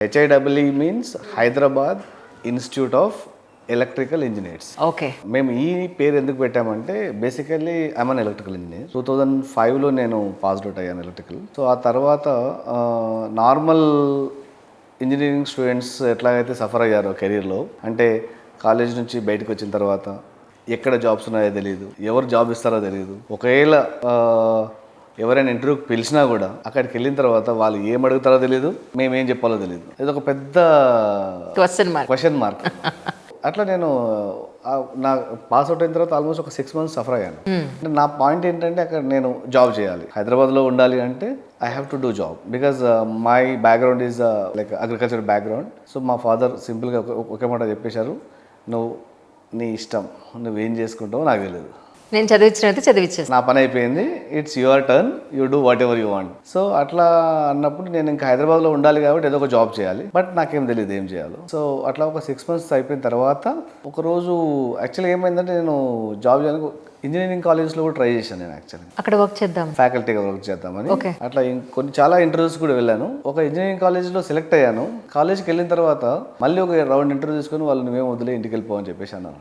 హెచ్ఐడబ్ల్ఈ means Hyderabad institute of electrical engineers okay మేము ఈ పేరు ఎందుకు పెట్టామంటే basically I am an electrical engineer two thousand ఫైవ్లో నేను పాస్డ్ అవుట్ అయ్యాను ఎలక్ట్రికల్ సో ఆ తర్వాత నార్మల్ ఇంజనీరింగ్ స్టూడెంట్స్ ఎట్లాగైతే సఫర్ అయ్యారో కెరీర్లో అంటే కాలేజ్ నుంచి బయటకు వచ్చిన తర్వాత ఎక్కడ జాబ్స్ ఉన్నాయో తెలియదు ఎవరు జాబ్ ఇస్తారో తెలియదు ఒకవేళ ఎవరైనా ఇంటర్వ్యూకి పిలిచినా కూడా అక్కడికి వెళ్ళిన తర్వాత వాళ్ళు ఏం అడుగుతారో తెలియదు మేము ఏం చెప్పాలో తెలియదు ఇది ఒక పెద్ద క్వశ్చన్ మార్క్ క్వశ్చన్ మార్క్ అట్లా నేను నా పాస్ అవుట్ అయిన తర్వాత ఆల్మోస్ట్ ఒక సిక్స్ మంత్స్ సఫర్ అయ్యాను. అంటే నా పాయింట్ ఏంటంటే అక్కడ నేను జాబ్ చేయాలి. హైదరాబాద్లో ఉండాలి అంటే I have to do job because my background is like agriculture background so మా ఫాదర్ సింపుల్గా ఒకే మాట చెప్పేశారు. నువ్వు నీ ఇష్టం. నువ్వేం చేసుకుంటావో నాకు తెలియదు నేను చదివించినైతే చదివిచ్చేస్తాను నా పని అయిపోయింది it's your turn you do whatever you want so అట్లా అన్నప్పుడు నేను ఇంకా హైదరాబాద్లో ఉండాలి కాబట్టి ఏదో ఒక జాబ్ చేయాలి. బట్ నాకేం తెలియదు ఏం చేయాలో. సో అట్లా ఒక సిక్స్ మంత్స్ అయిపోయిన తర్వాత ఒక రోజు యాక్చువల్లీ ఏమైందంటే నేను జాబ్ చేయడానికి ఇంజనీరింగ్ కాలేజ్లో కూడా ట్రై చేశాను నేను యాక్చువల్లీ అక్కడ వర్క్ చేద్దాం. ఫ్యాకల్టీగా వర్క్ చేద్దామని. అట్లా కొన్ని చాలా ఇంటర్వ్యూస్ కూడా వెళ్ళాను. ఒక ఇంజనీరింగ్ కాలేజ్లో సెలెక్ట్ అయ్యాను. కాలేజ్కి వెళ్ళిన తర్వాత మళ్ళీ ఒక రౌండ్ ఇంటర్వ్యూ తీసుకొని వాళ్ళు నువ్వేం వదిలే ఇంటికి వెళ్ళిపోవని చెప్పేసి అన్నాను